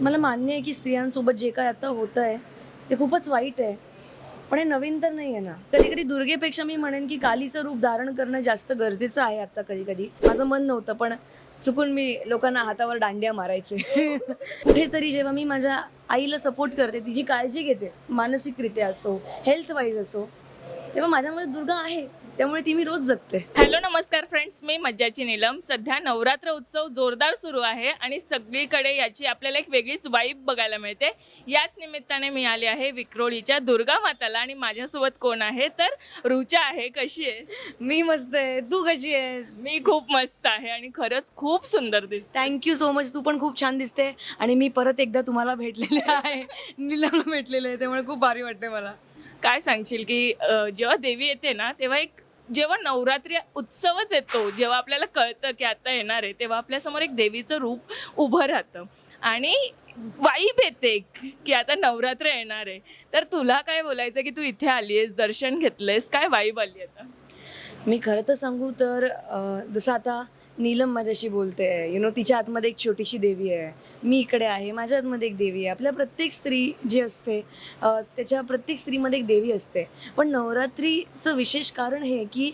मला मान्य आहे की स्त्रियांसोबत जे काय आता होतं आहे ते खूपच वाईट आहे. पण हे नवीन तर नाही आहे ना. कधी कधी दुर्गेपेक्षा मी म्हणेन की कालीचं रूप धारण करणं जास्त गरजेचं आहे आता कधी कधी माझं मन नव्हतं पण चुकून मी लोकांना हातावर दांड्या मारायचे. कुठेतरी जेव्हा मी माझ्या आईला सपोर्ट करते तिची काळजी घेते मानसिकरित्या असो हेल्थ वाईज असो तेव्हा माझ्यामध्ये दुर्गा आहे. त्यामुळे ती मी रोज जगते. हॅलो नमस्कार फ्रेंड्स. मी मज्जाची नीलम. सध्या नवरात्र उत्सव जोरदार सुरू आहे आणि सगळीकडे याची आपल्याला एक वेगळीच वाईब बघायला मिळते. याच निमित्ताने मी आले आहे विक्रोळीच्या दुर्गा माताला आणि माझ्यासोबत कोण आहे? तर रुचा आहे. कशी आहे मी मस्त आहे. तू कशी आहेस? मी खूप मस्त आहे आणि खरंच खूप सुंदर दिसते थँक्यू सो मच तू पण खूप छान दिसते. आणि मी परत एकदा तुम्हाला भेटलेले आहे. नीलमला भेटलेले आहे. त्यामुळे खूप भारी वाटते मला. काय सांगशील की अं, जेव्हा देवी येते ना तेव्हा एक जेव्हा नवरात्री उत्सवच येतो जेव्हा आपल्याला कळतं की आता येणार आहे तेव्हा आपल्यासमोर एक देवीचं रूप उभं राहतं. आणि वाईब येते की आता नवरात्र येणार आहे. तर तुला काय बोलायचं की तू इथे आली आहेस दर्शन घेतलंयस? काय वाईब आली आता? मी खरं तर सांगू तर जसं आता नीलम माझ्याशी बोलते यु नो तिच्या आतमध्ये एक छोटीशी देवी आहे. मी इकडे आहे. माझ्या आतमध्ये एक देवी आहे. आपल्या प्रत्येक स्त्री जी असते त्याच्या प्रत्येक स्त्रीमध्ये एक देवी असते. पण नवरात्रीचं विशेष कारण हे की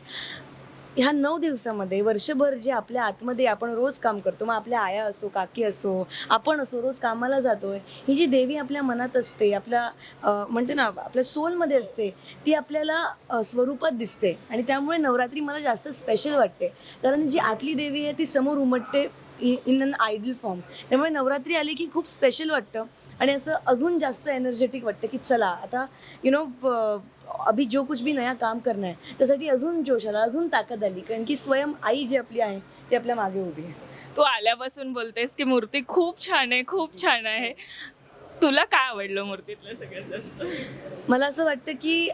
ह्या नऊ दिवसामध्ये वर्षभर जे आपल्या आतमध्ये आपण रोज काम करतो मग आपल्या आया असो काकी असो आपण असो रोज कामाला जातोय ही जी देवी आपल्या मनात असते आपल्या म्हणते ना आपल्या सोलमध्ये असते ती आपल्याला स्वरूपात दिसते आणि त्यामुळे नवरात्री मला जास्त स्पेशल वाटते. कारण जी आतली देवी आहे ती समोर उमटते इन अन आयडल फॉर्म त्यामुळे नवरात्री आली की खूप स्पेशल वाटतं आणि असं अजून जास्त एनर्जेटिक वाटतं की चला आता यु नो अभि जो कुछ भी नया काम करना है त्यासाठी अजून जोश आला अजून ताकद आली कारण की स्वयं आई जी आपली आहे ती आपल्या मागे उभी आहे. तू आल्यापासून बोलतेस की मूर्ती खूप छान आहे खूप छान आहे. तुला काय आवडलं मूर्तीतलं सगळ्यात जास्त? मला असं वाटतं की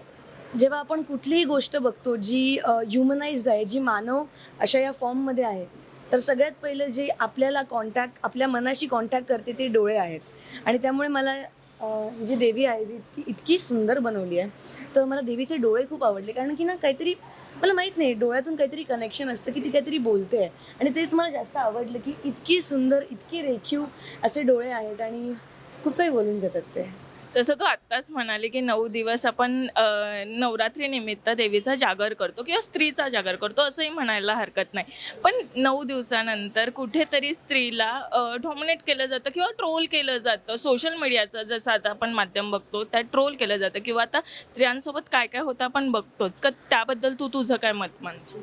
जेव्हा आपण कुठलीही गोष्ट बघतो जी ह्युमनाइज्ड आहे जी मानव अशा या फॉर्ममध्ये आहे तर सगळ्यात पहिलं जे आपल्याला कॉन्टॅक्ट आपल्या मनाशी कॉन्टॅक्ट करते ते डोळे आहेत. आणि त्यामुळे मला जी देवी आहे जी इतकी इतकी सुंदर बनवली आहे तर मला देवीचे डोळे खूप आवडले. कारण की ना काहीतरी मला माहीत नाही डोळ्यातून काहीतरी कनेक्शन असतं की ती काहीतरी बोलते आहे. आणि तेच मला जास्त आवडलं की इतकी सुंदर इतकी रेखीव असे डोळे आहेत आणि खूप काही बोलून जातात ते. तसं तू आत्ताच म्हणाले की नऊ दिवस आपण नवरात्रीनिमित्त देवीचा जागर करतो किंवा स्त्रीचा जागर करतो असंही म्हणायला हरकत नाही. पण नऊ दिवसानंतर कुठेतरी स्त्रीला डॉमिनेट केलं जातं किंवा ट्रोल केलं जातं. सोशल मीडियाचं जसं आता आपण माध्यम बघतो त्यात ट्रोल केलं जातं. किंवा आता स्त्रियांसोबत काय काय होतं आपण बघतोच. का त्याबद्दल तू तुझं काय मत मानशील?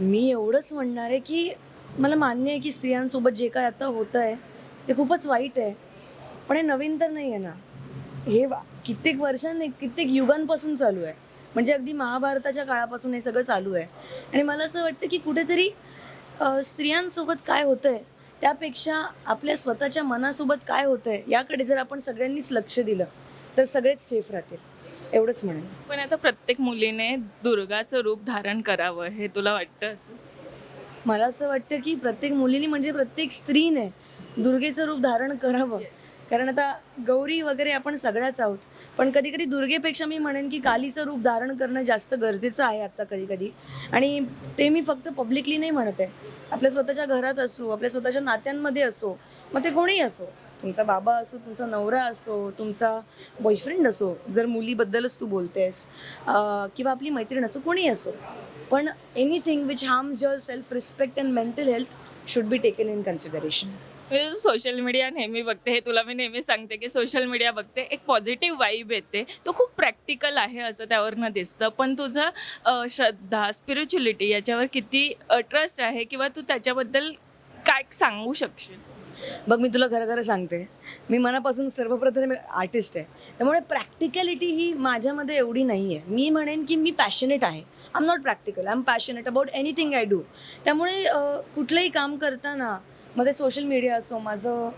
मी एवढंच म्हणणार आहे की मला मान्य आहे की स्त्रियांसोबत जे काय आता होतं आहे ते खूपच वाईट आहे. पण हे नवीन तर नाही आहे ना. हे कित्येक वर्षांनी कित्येक युगांपासून चालू आहे. म्हणजे अगदी महाभारताच्या काळापासून हे सगळं चालू आहे. आणि मला असं वाटतं की कुठेतरी स्त्रियांसोबत काय होतं आहे त्यापेक्षा आपल्या स्वतःच्या मनासोबत काय होतं आहे याकडे जर आपण सगळ्यांनीच लक्ष दिलं तर सगळेच सेफ राहतील. एवढंच म्हणेन. पण आता प्रत्येक मुलीने दुर्गाचं रूप धारण करावं हे तुला वाटतं असं? मला असं वाटतं की प्रत्येक मुलीने म्हणजे प्रत्येक स्त्रीने दुर्गेचं रूप धारण करावं. कारण आता गौरी वगैरे आपण सगळ्याच आहोत. पण कधी कधी दुर्गेपेक्षा मी म्हणेन की कालीचं रूप धारण करणं जास्त गरजेचं आहे आत्ता कधी कधी आणि ते मी फक्त पब्लिकली नाही म्हणत आहे. आपल्या स्वतःच्या घरात असो आपल्या स्वतःच्या नात्यांमध्ये असो मग ते कोणीही असो. तुमचा बाबा असो तुमचा नवरा असो तुमचा बॉयफ्रेंड असो जर मुलीबद्दलच तू बोलतेस किंवा आपली मैत्रीण असो कोणीही असो. पण anything which harms your self respect and mental health should be taken in consideration me social media नेहमी बघते हे तुला मी नेहमी सांगते की सोशल मीडिया बघते एक पॉझिटिव्ह वाईब येते. तो खूप प्रॅक्टिकल आहे असं त्यावरनं दिसतं. पण तुझं श्रद्धा स्पिरिच्युलिटी याच्यावर किती ट्रस्ट आहे किंवा तू त्याच्याबद्दल काय सांगू शकशील? बघ मी तुला खरं खरं सांगते. मी मनापासून सर्वप्रथम आर्टिस्ट आहे. त्यामुळे प्रॅक्टिकॅलिटी ही माझ्यामध्ये एवढी नाही आहे मी म्हणेन की मी पॅशनेट आहे. I am not practical I am passionate about anything I do त्यामुळे कुठलंही काम करताना मग ते सोशल मीडिया असो माझं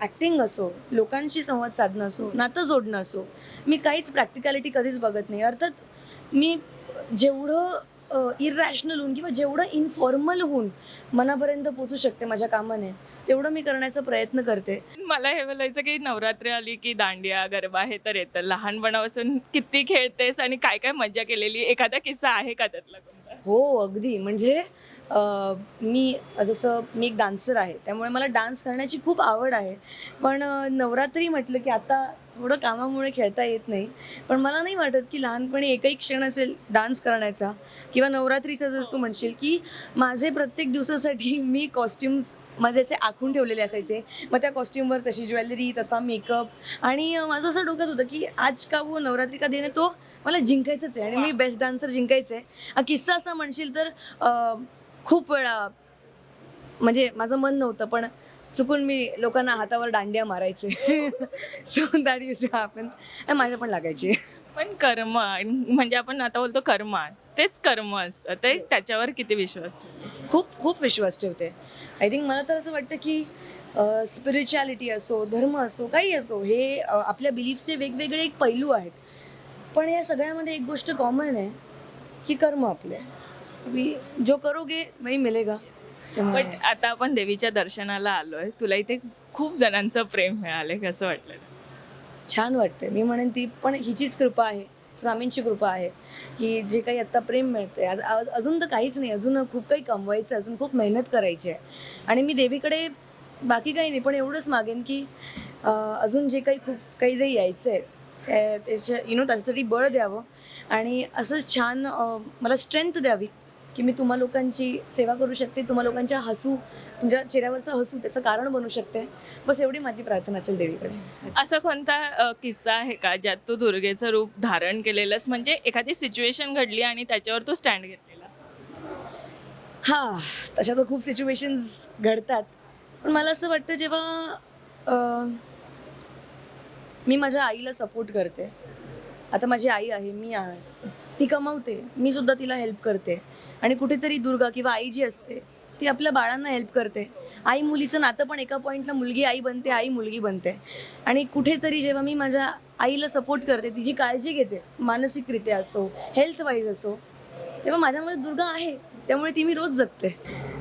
ॲक्टिंग असो लोकांशी संवाद साधणं असो नातं जोडणं असो मी काहीच प्रॅक्टिकॅलिटी कधीच बघत नाही. अर्थात मी जेवढं इरॅशनल होऊन किंवा जेवढं इनफॉर्मल होऊन मनापर्यंत पोचू शकते माझ्या कामाने तेवढं मी करण्याचा प्रयत्न करते. मला हे बोलायचं की नवरात्री आली की दांडिया गरबा हे तर येतं. लहानपणापासून किती खेळतेस आणि काय काय मजा केलेली? एखादा किस्सा आहे का त्यातला हो अगदी. म्हणजे मी जसं मी एक डान्सर आहे त्यामुळे मला डान्स करण्याची खूप आवड आहे. पण नवरात्री म्हटलं की आता थोडं कामामुळे खेळता येत नाही. पण मला नाही वाटत की लहानपणी एकही क्षण असेल डान्स करण्याचा किंवा नवरात्रीचा जर तू म्हणशील की माझे प्रत्येक दिवसासाठी मी कॉस्ट्युम्स माझे असे आखून ठेवलेले असायचे. मग त्या कॉस्ट्युमवर तशी ज्वेलरी तसा मेकअप आणि माझं असं डोक्यात होतं की आज का वो नवरात्री का देणे तो मला जिंकायचंच आहे आणि मी बेस्ट डान्सर जिंकायचं आहे किस्सा असा म्हणशील तर खूप वेळा म्हणजे माझं मन नव्हतं पण चुकून मी लोकांना हातावर दांड्या मारायचे. सो दॅट युज हॅपन माझ्या पण लागायची. पण कर्म म्हणजे आपण आता बोलतो कर्म तेच कर्म असतं. ते त्याच्यावर किती विश्वास ठेवतो? खूप खूप विश्वास ठेवते. आय थिंक मला तर असं वाटतं की स्पिरिच्युअलिटी असो धर्म असो काही असो हे आपल्या बिलीफचे वेगवेगळे एक पैलू आहेत. पण या सगळ्यामध्ये एक गोष्ट कॉमन आहे की कर्म आपले. जो करोगे वही मिलेगा. बट आता आपण देवीच्या दर्शनाला आलोय. तुला इथे खूप जणांचं प्रेम मिळालंय कसं वाटलं? छान वाटते मी म्हणेन ती पण हिचीच कृपा आहे स्वामींची कृपा आहे की जे काही आत्ता प्रेम मिळते आज अजून तर काहीच नाही. अजून खूप काही कमवायचं अजून खूप मेहनत करायची आहे आणि मी देवीकडे बाकी काही नाही पण एवढंच मागेन की अजून जे काही खूप काही जे यायचं आहे त्या- त्याच्या यु नो त्याच्यासाठी बळ द्यावं. आणि असंच छान मला स्ट्रेंथ द्यावी. की मी तुम्हा लोकांची सेवा करू शकते तुम्हा लोकांच्या हसू तुमच्या चेहऱ्यावरचं हसू त्याचं कारण बनू शकते. बस एवढी माझी प्रार्थना असेल देवीकडे. असा कोणता किस्सा आहे का ज्यात तू दुर्गेचं रूप धारण केलेलंस? म्हणजे एखादी सिच्युएशन घडली आणि त्याच्यावर तू स्टँड घेतलेला. हा तशा तर खूप सिच्युएशन्स घडतात. पण मला असं वाटतं जेव्हा मी माझ्या आईला सपोर्ट करते आता माझी आई आहे मी आहे. ती कमावते. मी सुद्धा तिला हेल्प करते. आणि कुठेतरी दुर्गा किंवा आई जी असते ती आपल्या बाळांना हेल्प करते. आई मुलीचं नातं पण एका पॉईंटला मुलगी आई बनते आई मुलगी बनते. आणि कुठेतरी जेव्हा मी माझ्या आईला सपोर्ट करते तिची काळजी घेते मानसिकरित्या असो हेल्थ वाईज असो तेव्हा माझ्यामध्ये दुर्गा आहे. त्यामुळे ती मी रोज जगते.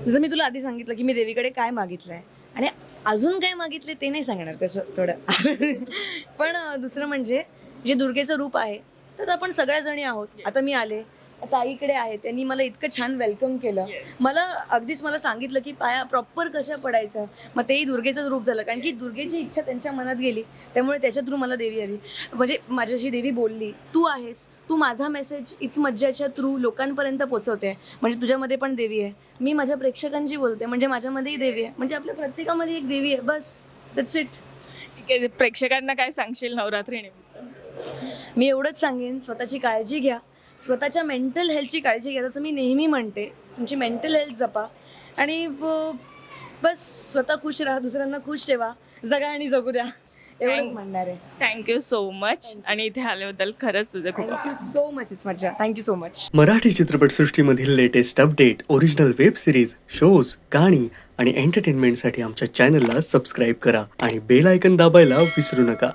जसं मी तुला आधी सांगितलं की मी देवीकडे काय मागितलं आहे आणि अजून काय मागितले ते नाही सांगणार तसं थोडं. पण दुसरं म्हणजे जे दुर्गेचं रूप आहे तर आपण सगळ्याजणी आहोत. आता मी आले आता आईकडे आहे त्यांनी मला इतकं छान वेलकम केलं. मला अगदीच मला सांगितलं की पाया प्रॉपर कशा पडायचं? मग तेही दुर्गेचंच रूप झालं. कारण की दुर्गेची इच्छा त्यांच्या मनात गेली त्यामुळे त्याच्या थ्रू मला देवी आली. म्हणजे माझ्याशी देवी बोलली तू आहेस तू माझा मेसेज इच मज्जाच्या थ्रू लोकांपर्यंत पोचवते. म्हणजे तुझ्यामध्ये पण देवी आहे. मी माझ्या प्रेक्षकांशी बोलते म्हणजे माझ्यामध्येही देवी आहे. म्हणजे आपल्या प्रत्येकामध्ये एक देवी आहे. बस दॅट्स इट ठीक आहे प्रेक्षकांना काय सांगशील नवरात्री निमित्त मी एवढंच सांगेन स्वतःची काळजी घ्या. स्वतःच्या मेंटल हेल्थची काळजी घ्या जसं मी नेहमी म्हणते. तुमची मेंटल हेल्थ जपा. आणि बस स्वतः खुश राहा दुसऱ्यांना खुश ठेवा. जगा आणि जगू द्या. एवढंच म्हणणार आहे. थँक्यू सो मच आणि इथे आल्याबद्दल खरंच तुझे खूप thank you so much it's मज्जा. Thank you so much Marathi चित्रपटसृष्टीमधील latest update original web series shows गाणी आणि एंटरटेनमेंटसाठी आमच्या चॅनलला सबस्क्राईब करा. आणि बेल आयकन दाबायला विसरू नका.